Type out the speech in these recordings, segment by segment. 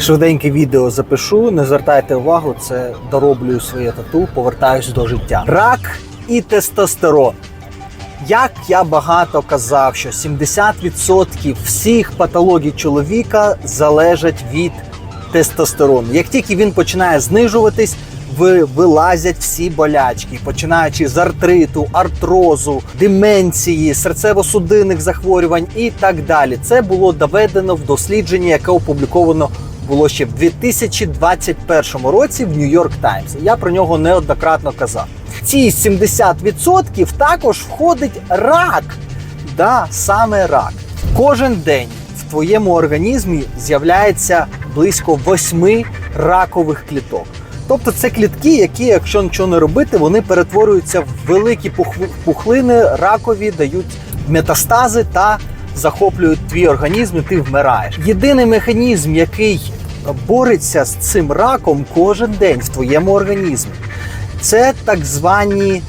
Швиденьке відео запишу. Не звертайте увагу, це дороблюю своє тату, повертаюсь до життя. Рак і тестостерон. Як я багато казав, що 70% всіх патологій чоловіка залежать від тестостерону. Як тільки він починає знижуватись, ви- вилазять всі болячки, починаючи з артриту, артрозу, деменції, серцево-судинних захворювань і так далі. Це було доведено в дослідженні, яке опубліковано було ще в 2021 році в Нью-Йорк Таймс. Я про нього неоднократно казав. Ці 70% також входить рак. Да, саме рак. Кожен день в твоєму організмі з'являється близько 8 ракових кліток. Тобто це клітки, які, якщо нічого не робити, вони перетворюються в великі пухлини, ракові, дають метастази та захоплюють твій організм, і ти вмираєш. Єдиний механізм, який бореться з цим раком кожен день в твоєму організмі, це так звані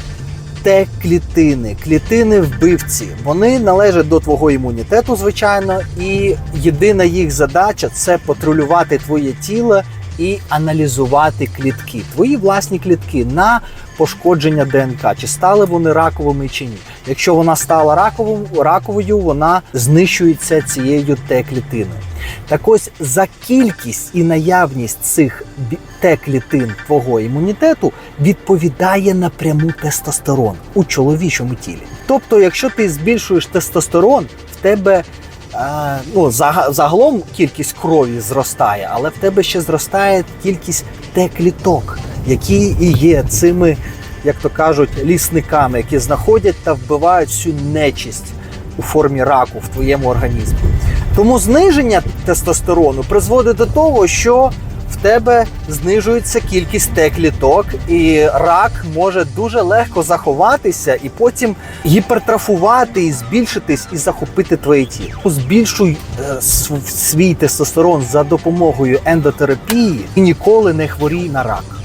Т-клітини, клітини вбивці. Вони належать до твого імунітету, звичайно, і єдина їх задача це патрулювати твоє тіло і аналізувати клітки, твої власні клітки на пошкодження ДНК, чи стали вони раковими чи ні. Якщо вона стала раковою, вона знищується цією Т-клітиною. Так ось за кількість і наявність цих Т-клітин твого імунітету відповідає напряму тестостерон у чоловічому тілі. Тобто, якщо ти збільшуєш тестостерон, в тебе е, ну, загалом кількість крові зростає, але в тебе ще зростає кількість Т-кліток, які і є цими, як то кажуть, лісниками, які знаходять та вбивають всю нечисть у формі раку в твоєму організмі. Тому зниження тестостерону призводить до того, що в тебе знижується кількість Т-кліток, і рак може дуже легко заховатися і потім гіпертрофувати, і збільшитись і захопити твоє тіло. Збільшуй е, свій тестостерон за допомогою ендотерапії і ніколи не хворій на рак.